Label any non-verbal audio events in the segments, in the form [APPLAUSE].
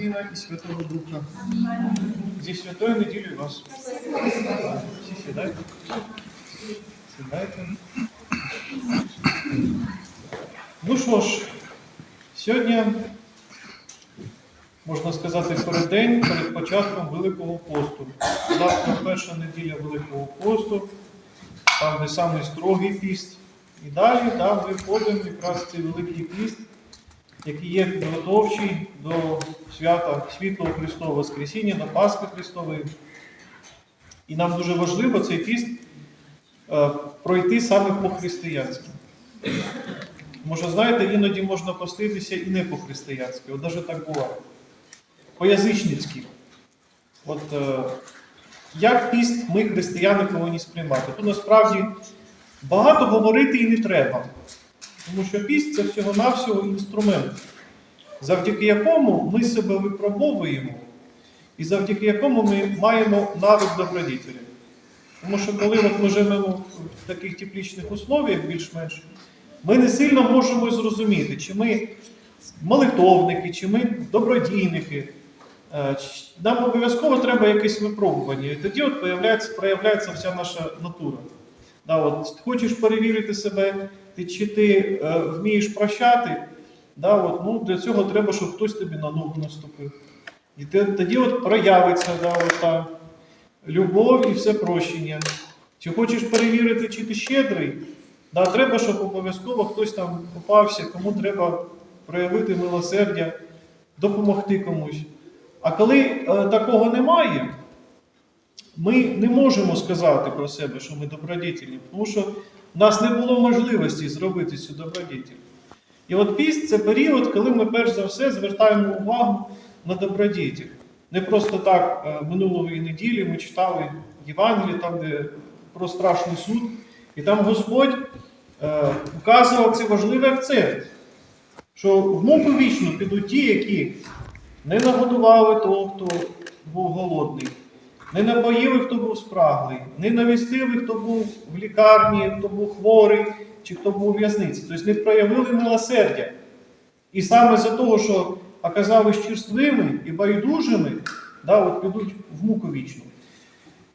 Сина і Святого Духа. Зі святою неділею вас. Всі сідайте. Сідайте. Ну що ж, сьогодні, можна сказати, переддень перед початком Великого посту. Завтра перша неділя Великого посту, там де самий строгий піст. І далі да, ми входимо якраз цей Великий піст, який є підготовчий до свята Світлого Христового Воскресіння, до Пасхи Христової. І нам дуже важливо цей піст е, пройти саме по-християнськи. Може, знаєте, іноді можна поститися і не по-християнськи, от навіть так буває. По-язичницьки. От е, як піст ми, християни, повинні сприймати? Тут насправді багато говорити і не треба. Тому що піст це всього-навсього інструмент, завдяки якому ми себе випробовуємо, і завдяки якому ми маємо навик добродітелі. Тому що коли от ми живемо в таких теплічних условіях, більш-менш, ми не сильно можемо зрозуміти, чи ми молитовники, чи ми добродійники. Е, Нам обов'язково треба якесь випробування. І тоді от проявляється, проявляється вся наша натура. Да, от, хочеш перевірити себе, ти, чи ти е, вмієш прощати, да, от, ну, для цього треба, щоб хтось тобі на ногу наступив. І те- тоді от проявиться да, от, та любов і все прощення. Чи хочеш перевірити, чи ти щедрий, да, треба, щоб обов'язково хтось там попався, кому треба проявити милосердя, допомогти комусь. А коли е, такого немає, ми не можемо сказати про себе, що ми добродітельні, тому що в нас не було можливості зробити цю добродітель. І от піст це період, коли ми перш за все звертаємо увагу на добродітель. Не просто так е, минулої неділі ми читали Євангеліє, там, де про страшний суд, і там Господь е, вказував цей важливий акцент, що в муку вічну підуть ті, які не нагодували того, хто був голодний, не напоїли, хто був спраглий, не навістили, хто був в лікарні, хто був хворий чи хто був у в'язниці. Тобто не проявили милосердя. І саме за того, що оказались черствими і байдужими, да, от підуть в муку вічну.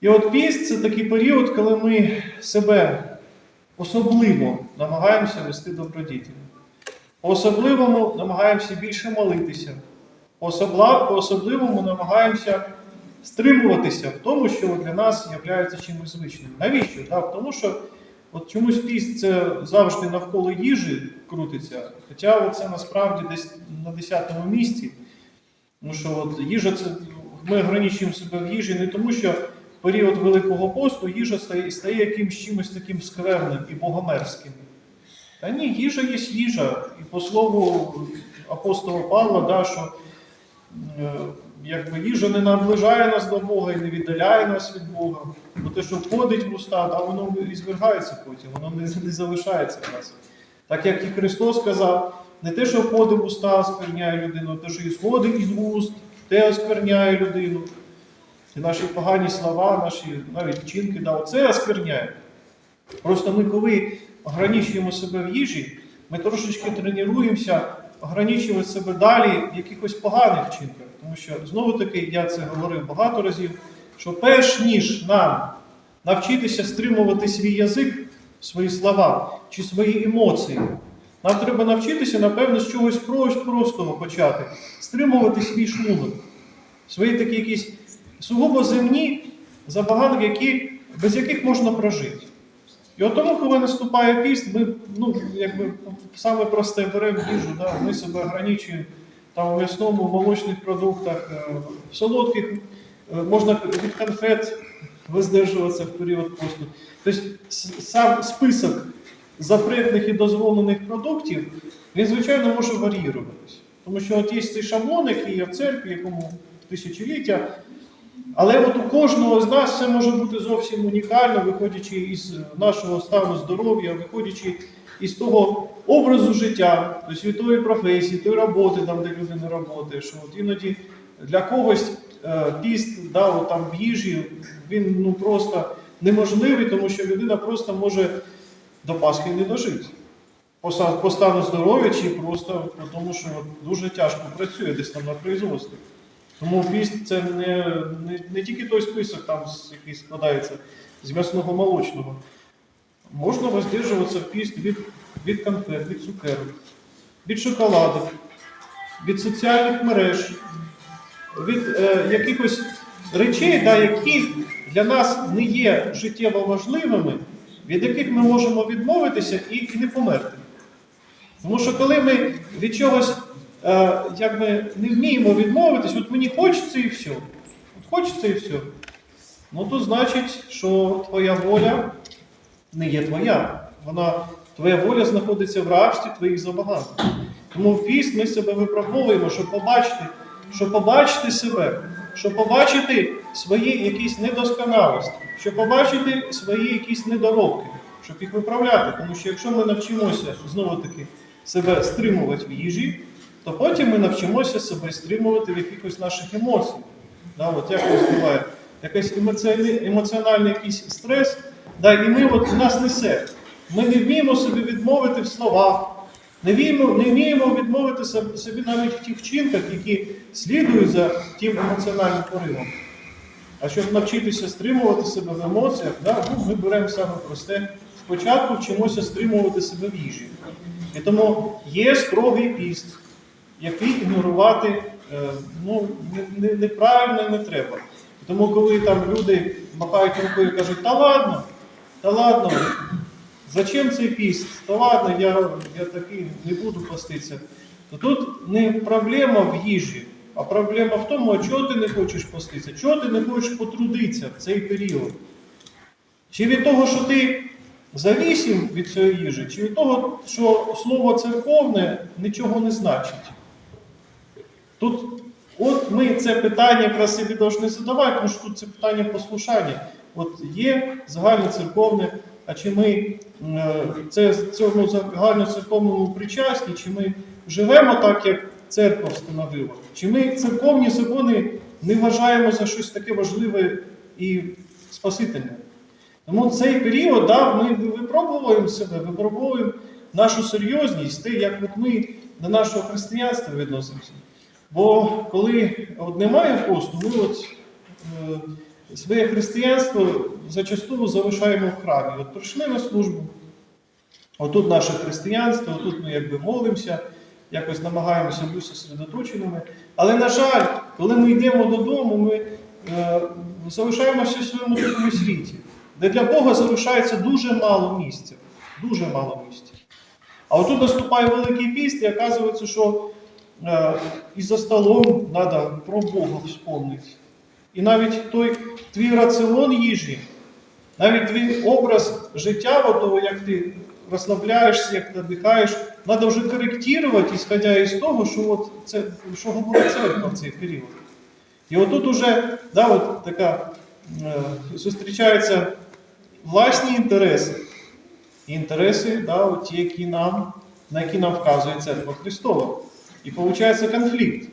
І от піст це такий період, коли ми себе особливо намагаємося вести добродітельно. По-особливому намагаємося більше молитися. По-особла- По-особливому намагаємося стримуватися в тому, що для нас є чимось звичним. Навіщо? Так, тому що от чомусь піст це завжди навколо їжі крутиться, хоча це насправді десь на 10-му місці. Тому що от їжа це ми ограничуємо себе в їжі не тому, що в період Великого посту їжа стає, стає якимсь чимось таким скверним і богомерзким. Та ні, їжа є їжа. І по слову апостола Павла, да, що е, якби їжа не наближає нас до Бога і не віддаляє нас від Бога. Бо те, що входить в уста, да, воно і звергається потім, воно не, не залишається в нас. Так як і Христос сказав, не те, що входить в уста, оскверняє людину, а те, що і сходить із вуст, те оскверняє людину. І наші погані слова, наші навіть вчинки, да, оце оскверняє. Просто ми, коли ограничуємо себе в їжі, ми трошечки тренуємося ограничувати себе далі в якихось поганих вчинках. Тому що, знову-таки, я це говорив багато разів, що перш ніж нам навчитися стримувати свій язик, свої слова чи свої емоції, нам треба навчитися, напевно, з чогось прос- простого почати, стримувати свій шлунок, свої такі якісь сугубо земні забаганки, які, без яких можна прожити. І от тому, коли наступає піст, ми ну, якби, саме просте беремо їжу, да, ми себе ограничуємо там, у м'ясному, в молочних продуктах, е, в солодких, е, можна від конфет воздержуватися в період посту. Тобто сам список запретних і дозволених продуктів, він, звичайно, може варіюватися. Тому що от є цей шаблон, який є в церкві, якому тисячоліття, але от у кожного з нас це може бути зовсім унікально, виходячи із нашого стану здоров'я, виходячи із того образу життя, тобто від професії, тої роботи, там, де людина працює. Що от іноді для когось е, піст да, от там в їжі, він ну, просто неможливий, тому що людина просто може до Пасхи не дожити. по, стану здоров'я, чи просто тому, що дуже тяжко працює десь там на производстві. Тому піст це не, не, не тільки той список, там, який складається з м'ясного молочного. Можна воздержуватися піст від, від конфет, від цукерок, від шоколаду, від соціальних мереж, від е, якихось речей, да, які для нас не є життєво важливими, від яких ми можемо відмовитися і, і не померти. Тому що коли ми від чогось якби не вміємо відмовитись, от мені хочеться і все. От хочеться і все. Ну то значить, що твоя воля не є твоя. Вона, твоя воля знаходиться в рабстві твоїх забагань. Тому в піст ми себе випробовуємо, щоб побачити, щоб побачити себе, щоб побачити свої якісь недосконалості, щоб побачити свої якісь недоробки, щоб їх виправляти. Тому що якщо ми навчимося знову таки себе стримувати в їжі, то потім ми навчимося себе стримувати в якихось наших емоціях. Да, от якось буває якийсь емоціональний, емоціональний якийсь стрес, да, і ми от нас несе. Ми не вміємо собі відмовити в словах, не вміємо, не вміємо відмовити собі навіть в тих вчинках, які слідують за тим емоціональним поривом. А щоб навчитися стримувати себе в емоціях, да, ну, ми беремо саме просте. Спочатку вчимося стримувати себе в їжі. І тому є строгий піст, який ігнорувати е, ну, не- не- неправильно не треба. Тому коли там люди махають рукою і кажуть, та ладно, та ладно, зачем цей піст? Та ладно, я, я такий не буду поститися. То тут не проблема в їжі, а проблема в тому, а чого ти не хочеш поститися, чого ти не хочеш потрудитися в цей період. Чи від того, що ти завісім від цієї їжі, чи від того, що слово церковне нічого не значить. Тут, от ми це питання якраз собі повинні задавати, тому що тут це питання послушання. От є загальне церковне, а чи ми е, це цьому загальноцерковному причасні, чи ми живемо так, як церква встановила, чи ми церковні закони не вважаємо за щось таке важливе і спасительне. Тому цей період да, ми випробовуємо себе, випробовуємо нашу серйозність, те, як от ми до нашого християнства відносимося. Бо коли от немає посту, ми от, е, своє християнство зачасту залишаємо в храмі. От прийшли на службу, отут наше християнство, отут ми якби молимося, якось намагаємося бути сосредоточеними. Але, на жаль, коли ми йдемо додому, ми е, залишаємося в своєму такому світі, де для Бога залишається дуже мало місця. Дуже мало місця. А отут наступає Великий піст, і оказується, що е, і за столом треба про Бога вспомнити. І навіть той твій раціон їжі, навіть твій образ життя, того, як ти розслабляєшся, як ти віддихаєш, треба вже коректувати, ісходя із того, що, от це, що говорить церква в цей період. І отут уже да, от така, е, зустрічаються власні інтереси. Інтереси, да, от ті, які нам, на які нам вказує церква Христова. І виходить конфлікт.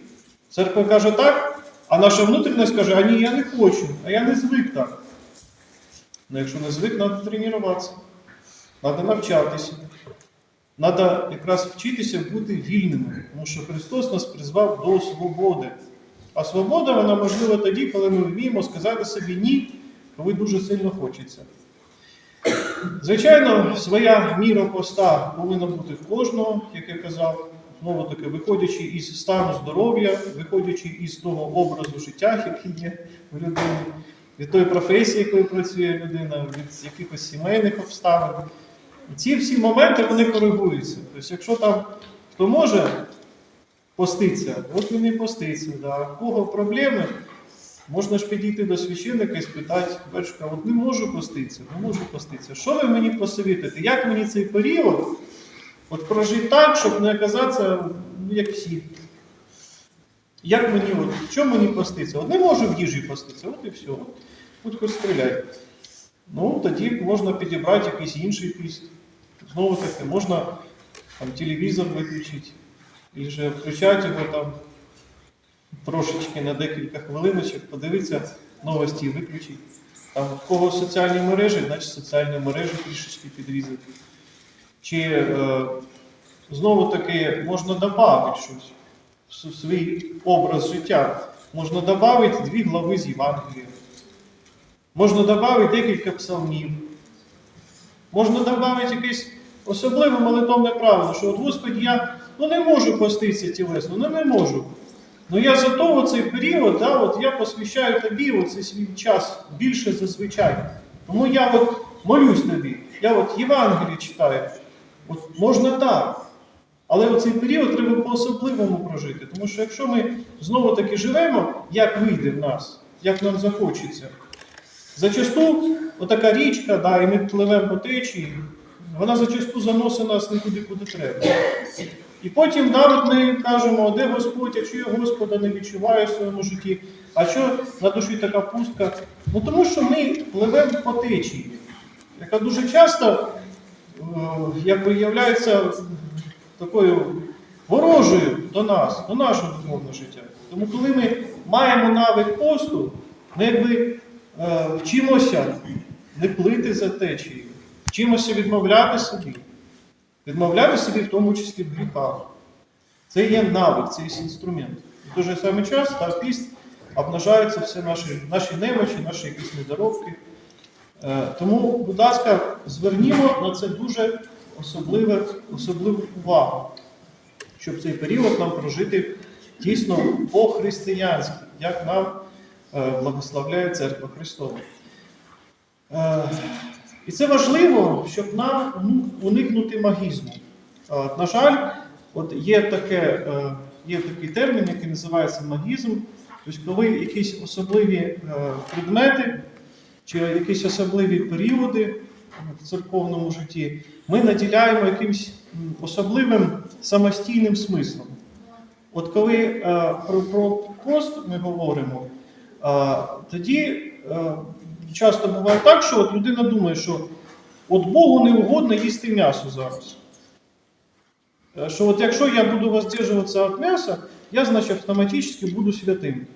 Церква каже так, а наша внутрішність каже, а ні, я не хочу, а я не звик так. Ну, якщо не звик, треба тренуватися, треба навчатися. Треба якраз вчитися бути вільними, тому що Христос нас призвав до свободи. А свобода вона можлива тоді, коли ми вміємо сказати собі ні, коли дуже сильно хочеться. Звичайно, своя міра поста повинна бути в кожного, як я казав, знову таки, виходячи із стану здоров'я, виходячи із того образу життя, який є в людині, від тої професії, якою працює людина, від якихось сімейних обставин. Ці всі моменти вони коригуються. Тобто, якщо там хто може поститися, от він і поститься. Да. А в кого проблеми, можна ж підійти до священника і спитати, батюшка, от не можу поститися, не можу поститися. Що ви мені посовітуєте? Як мені цей період от прожити так, щоб не оказатися ну, як всі? Як мені, от, чому мені поститися? От не можу в їжі поститися, от і все. От, хоч стріляй. Ну, тоді можна підібрати якийсь інший піст. Знову таки, можна там, телевізор виключити. І вже включати його там трошечки на декілька хвилиночок, подивитися новості виключити. Там в кого соціальні мережі, значить соціальні мережі трішечки підрізати. Чи е, знову таки можна додати щось в свій образ життя. Можна додати дві глави з Євангелія. Можна додати декілька псалмів. Можна додати якесь особливе молитовне правило, що от Господи, я ну, не можу поститися тілесно, ну не можу. Ну я зато в цей період, да, от я посвящаю тобі оцей свій час більше зазвичай. Тому я от молюсь тобі, я от Євангеліє читаю. От можна так. Але в цей період треба по-особливому прожити. Тому що якщо ми знову таки живемо, як вийде в нас, як нам захочеться. Зачасту отака річка, да, і ми пливемо по течії, вона зачасту заносить нас не туди, куди треба. І потім навіть ми кажемо, де Господь, якщо я Господа не відчуваю в своєму житті, а що на душі така пустка? Ну тому що ми пливемо по течії, яка дуже часто якби являється такою ворожою до нас, до нашого духовного життя. Тому коли ми маємо навик посту, ми якби е, вчимося не плити за течією, вчимося відмовляти собі, відмовляти собі в тому числі в гріхах. Це є навик, це є інструмент. І в той же самий час та піст обнажаються всі наші, наші немочі, наші якісь недоробки. Е, Тому, будь ласка, звернімо на це дуже особливе, особливу увагу, щоб цей період нам прожити дійсно по-християнськи, як нам е, благословляє Церква Христова. Е, І це важливо, щоб нам ну, уникнути магізму. На жаль, от є, таке, є такий термін, який називається магізм. Тобто, коли якісь особливі предмети чи якісь особливі періоди в церковному житті, ми наділяємо якимось особливим самостійним смислом. От коли е, про, про пост ми говоримо, е, тоді е, часто буває так, що от людина думає, що от Богу не угодно їсти м'ясо зараз. Що от якщо я буду воздержуватися від м'яса, я, значить, автоматично буду святим.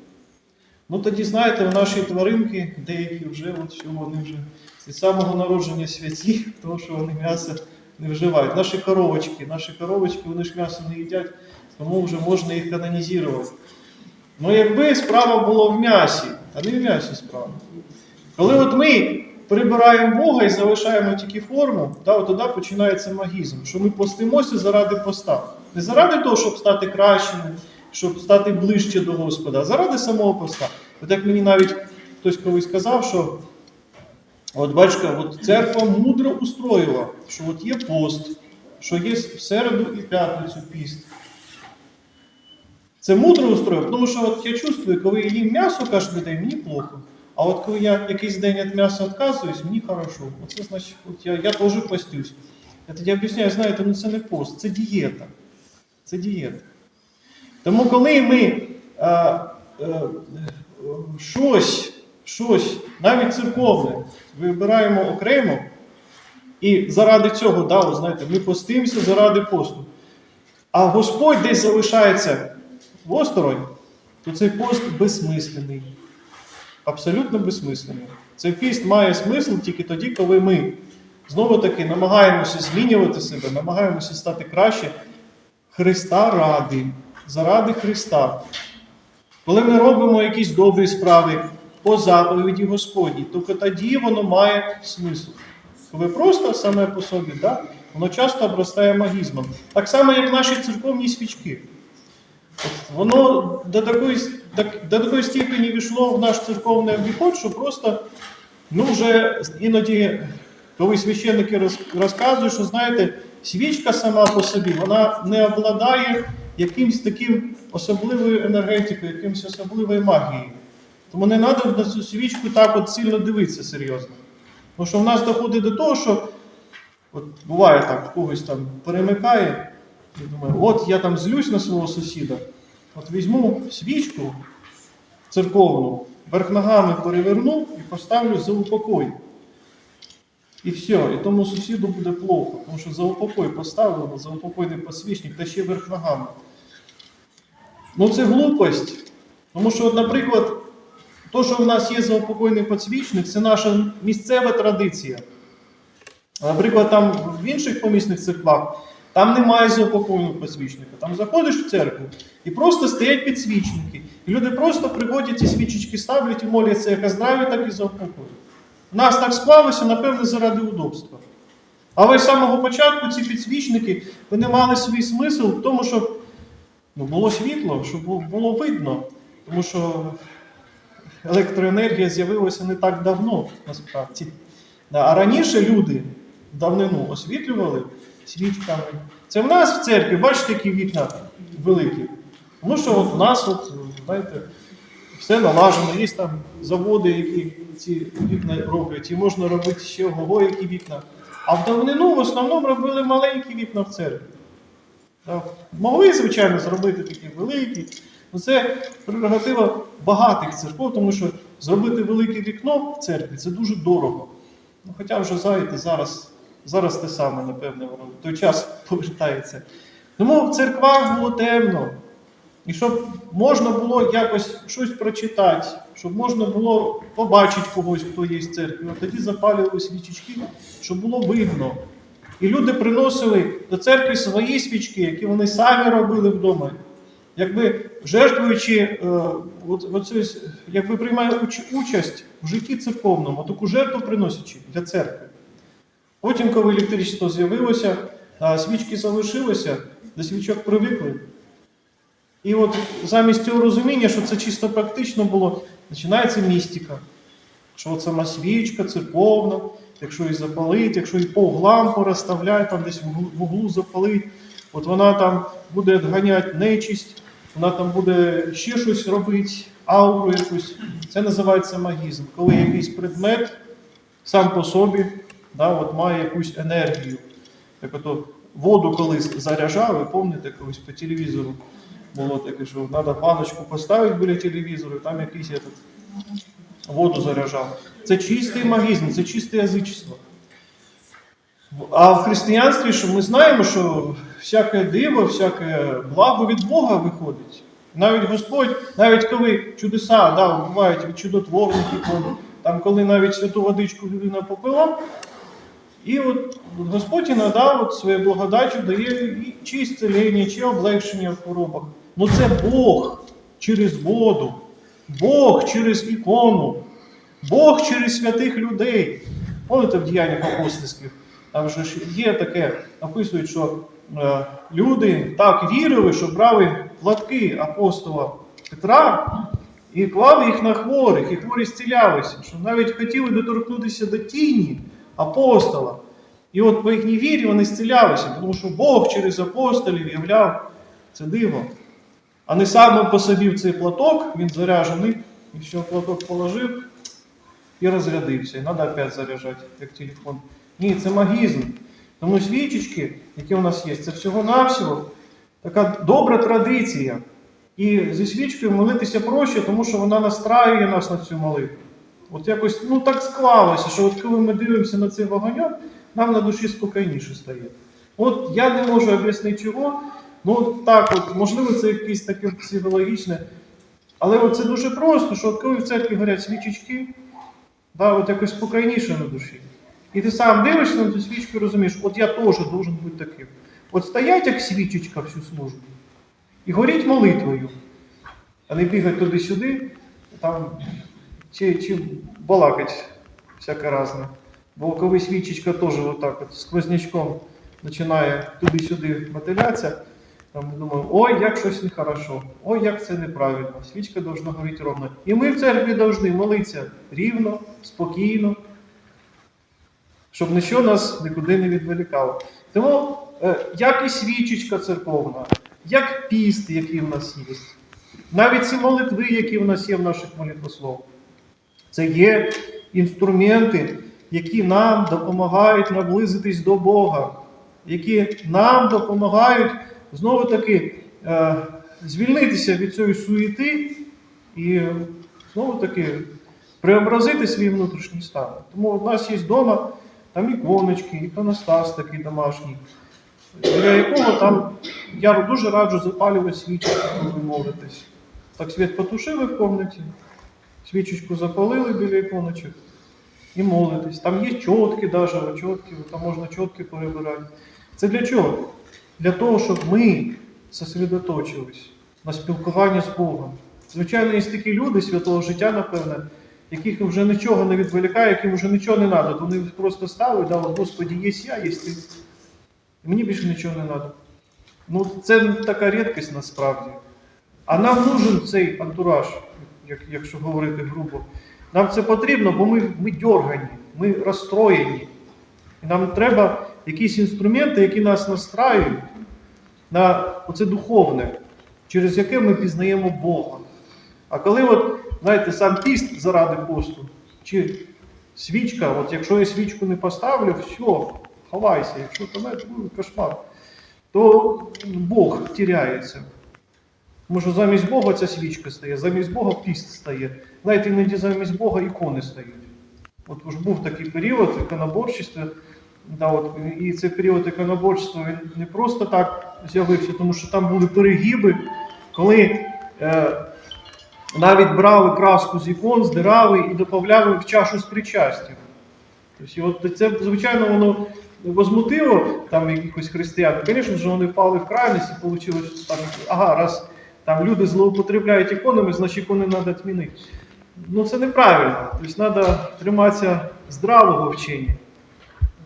Ну тоді, знаєте, в наші тваринки, деякі вже от що вони вже від самого народження святі, [LAUGHS] тому що вони м'ясо не вживають. Наші коровочки, наші коровочки, вони ж м'ясо не їдять, тому вже можна їх канонізувати. Ну якби справа була в м'ясі, а не в м'ясі справа. Коли от ми прибираємо Бога і залишаємо тільки форму, да, от тоді починається магізм, що ми постимося заради поста. Не заради того, щоб стати кращими, щоб стати ближче до Господа, заради самого поста. От як мені навіть хтось колись сказав, що от бачите, от церква мудро устроїла, що от є пост, що є в середу і п'ятницю піст. Це мудро устроїв, тому що от я чувствую, коли я їм м'ясо кожен день, мені плохо. А от коли я якийсь день від м'яса відказуюсь, мені хорошо. Оце значить, от я, я теж постюсь. Я тоді об'ясняю, знаєте, ну це не пост, це дієта. Це дієта. Тому коли ми е, е, е, щось, щось, навіть церковне, вибираємо окремо, і заради цього, да, от знаєте, ми постимося заради посту. А Господь десь залишається осторонь, то цей пост безсмислений. Абсолютно безсмислений. Цей піст має смисл тільки тоді, коли ми знову таки намагаємося змінювати себе, намагаємося стати краще Христа ради, заради Христа. Коли ми робимо якісь добрі справи по заповіді Господній, то тоді воно має смисл. Коли просто саме по собі, да, воно часто обростає магізмом. Так само, як наші церковні свічки. От Воно до такої, до, такої степені війшло в наш церковний обіход, що просто ну, вже іноді, коли священники роз- розказують, що знаєте, свічка сама по собі вона не обладає якимсь таким особливою енергетикою, якимось особливою магією. Тому не треба на цю свічку так от сильно дивитися серйозно. Тому що в нас доходить до того, що от буває так, когось там перемикає, і думає, от я там злюсь на свого сусіда, от візьму свічку церковну, верх ногами переверну і поставлю за упокой. І все, і тому сусіду буде плохо, тому що за упокой поставлено, за упокойний посвічник, та ще верх ногами. Ну це глупость. Тому що, наприклад, то, що в нас є заупокойний підсвічник, це наша місцева традиція. Наприклад, там в інших помісних церквах Там немає заупокоєного підсвічника. Там заходиш в церкву і просто стоять підсвічники. І люди просто приходять ці свічечки ставлять і моляться як здраві, так і за упокою. У нас так склалося, напевно, заради удобства. Але з самого початку ці підсвічники вони мали свій смисл в тому, щоб ну, було світло, щоб було видно. Тому що електроенергія з'явилася не так давно, насправді. А раніше люди давнину освітлювали свічками. Це в нас в церкві, бачите, які вікна великі. Тому що от у нас, от, знаєте, все налажено, є там заводи, які ці вікна роблять, і можна робити ще ого, які вікна. А в давнину в основному робили маленькі вікна в церкві. Могли, звичайно, зробити такі великі. Ну, це прерогатива багатих церков, тому що зробити велике вікно в церкві це дуже дорого. Ну, хоча вже знаєте, зараз, зараз те саме, напевне, воно в той час повертається. Тому в церквах було темно. І щоб можна було якось щось прочитати, щоб можна було побачити когось, хто є в церкві. От тоді запалювали свічечки, щоб було видно. І люди приносили до церкви свої свічки, які вони самі робили вдома. Якби жертвуючи, е, якби приймає уч- участь в житті церковному, таку жертву приносячи для церкви. Потім, коли електричество з'явилося, а свічки залишилися, до свічок привикли. І от замість цього розуміння, що це чисто практично було, починається містика. Що сама свічка церковна, якщо її запалить, якщо її по углам порозставляють, там десь в углу- запалить, от вона там буде відганяти нечисть, вона там буде ще щось робити, ауру якусь. Це називається магізм. Коли якийсь предмет сам по собі да, от має якусь енергію. Як ото воду колись заряджали, пам'ятаєте, колись по телевізору було таке, що треба баночку поставити біля телевізору, там якийсь этот, воду заряджав. Це чистий магізм, це чисте язичество. А в християнстві що ми знаємо, що всяке диво, всяке благо від Бога виходить. Навіть Господь, навіть коли чудеса да, бувають від чудотворних там коли навіть святу водичку людина попила, і от Господь іноді от своєю благодаттю дає і чи ісцелення, чи облегшення в хворобах. Ну це Бог через воду, Бог через ікону, Бог через святих людей. Помните в діяннях апостольських, там же є таке, описують, що е, люди так вірили, що брали платки апостола Петра і клали їх на хворих, і хворі зцілялися, що навіть хотіли доторкнутися до тіні апостола. І от по їхній вірі вони зцілялися, тому що Бог через апостолів являв це диво. А не сам по собі в цей платок, він заряджений, і що платок положив і розрядився. І треба опять заряджати, як телефон. Ні, це магізм. Тому свічечки, які у нас є, це всього-навсього така добра традиція. І зі свічкою молитися проще, тому що вона настраює нас на цю молитву. От якось ну так склалося, що от коли ми дивимося на цей вогоньок, нам на душі спокійніше стає. От я не можу об'яснити чого. Ну так, от, можливо, це якесь таке психологічне. Але от це дуже просто, що от коли в церкві горять свічечки, да, от якось спокійніше на душі. І ти сам дивишся на цю свічку і розумієш, от я теж должен бути таким. От стоять як свічечка всю службу і горіть молитвою, а не бігать туди-сюди, там, чи, чи балакать всяке разне. Бо коли свічечка теж отак от сквознячком починає туди-сюди мотилятися, там думаємо, ой, як щось нехорошо, ой, як це неправильно. Свічка повинна горіти ровно. І ми в церкві повинні молитися рівно, спокійно, щоб нічого нас нікуди не відволікало. Тому е, як і свічечка церковна, як піст, який в нас є, навіть ці молитви, які в нас є в наших молитвословах, це є інструменти, які нам допомагають наблизитись до Бога, які нам допомагають знову таки е, звільнитися від цієї суєти і знову таки преобразити свій внутрішній стан. Тому у нас є вдома там іконочки, іконостас такий домашній, біля якого там я дуже раджу запалювати свічки, коли ви молитесь. Так світ потушили в кімнаті, свічечку запалили біля іконочок і молитесь. Там є чотки, навіть чотки, там можна чотки перебирати. Це для чого? Для того, щоб ми сосредоточились на спілкуванні з Богом. Звичайно, є такі люди святого життя, напевне, яких вже нічого не відволікає, яким вже нічого не треба. Вони просто ставить, да, от, Господі, є я, є ти. І мені більше нічого не треба. Ну, це така рідкість насправді. А нам нужен цей антураж, як, якщо говорити грубо. Нам це потрібно, бо ми, ми дьоргані, ми розстроєні. І нам треба якісь інструменти, які нас настраюють на оце духовне, через яке ми пізнаємо Бога. А коли, от, знаєте, сам піст заради посту, чи свічка, от якщо я свічку не поставлю, все, ховайся, якщо то не, ну, кошмар, то Бог тіряється. Тому що замість Бога ця свічка стає, замість Бога піст стає. Знаєте, іноді замість Бога ікони стають. От ж був такий період іконоборчества, да, от, і цей період іконоборчества він не просто так з'явився, тому що там були перегиби, коли е, навіть брали краску з ікон, здирали і додавали в чашу з причастям. Тобто, от це, звичайно, воно возмутило там якихось християн. Звісно ж, вони впали в крайність і вийшло так, ага, раз там люди злоупотребляють іконами, значить ікони треба відмінити. Ну це неправильно. Тобто треба триматися здравого вчення.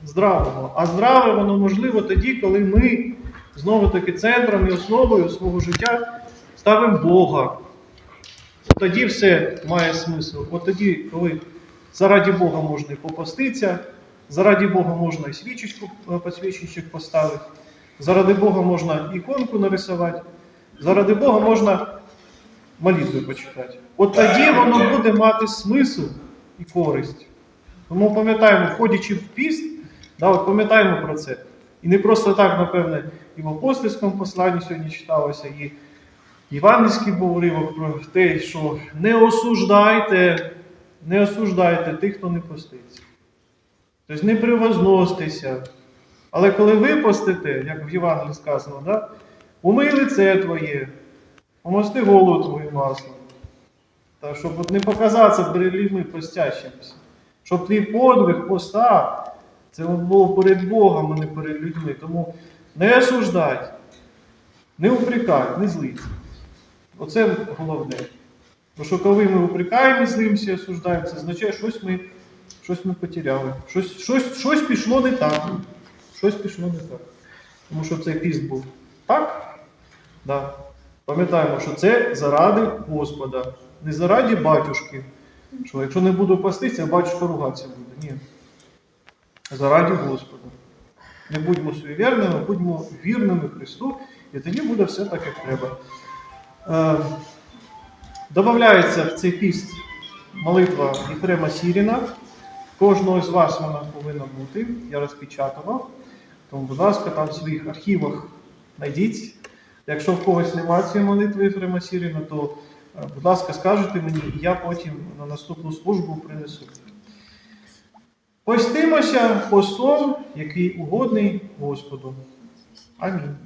Здравого. А здраве воно можливо тоді, коли ми знову-таки центром і основою свого життя ставимо Бога. Тоді все має смисл. От тоді, коли заради Бога можна і попаститися, заради Бога можна і свічечку е, поставити, заради Бога можна іконку нарисувати, заради Бога можна молитви почитати. От тоді воно буде мати смисл і користь. Тому пам'ятаємо, входячи в піст, да, от пам'ятаємо про це. І не просто так, напевне, і в апостольському посланні сьогодні читалося, і євангельський був уривок про те, що не осуждайте, не осуждайте тих, хто не поститься. Тобто не привозносьтеся. Але коли ви постите, як в Євангелії сказано, да, умий лице твоє, помости голову твою маслом. Та щоб от не показатися перед людьми постящимся. Щоб твій подвиг поста, це було перед Богом, а не перед людьми. Тому не осуждать, не упрекать, не злиться. Оце головне. Бо що коли ми упрекаємо, злимося, осуждаємо, це означає, що щось ми, щось ми потеряли. Щось, щось, щось пішло не так. Щось пішло не так. Тому що цей піст був так. Да. Пам'ятаємо, що це заради Господа, не заради батюшки. Що якщо не буду пастися, батюшка ругатися буде. Ні. Заради Господа. Не будьмо суєвірними, будьмо вірними Христу, і тоді буде все так, як треба. Е, Добавляється в цей піст молитва Єфрема Сіріна. Кожного з вас вона повинна бути. Я розпечатував. Тому, будь ласка, там в своїх архівах знайдіть. Якщо в когось немає цієї молитви Єфрема Сіріна, то, е, будь ласка, скажете мені, і я потім на наступну службу принесу. Постимося постом, який угодний Господу. Амінь.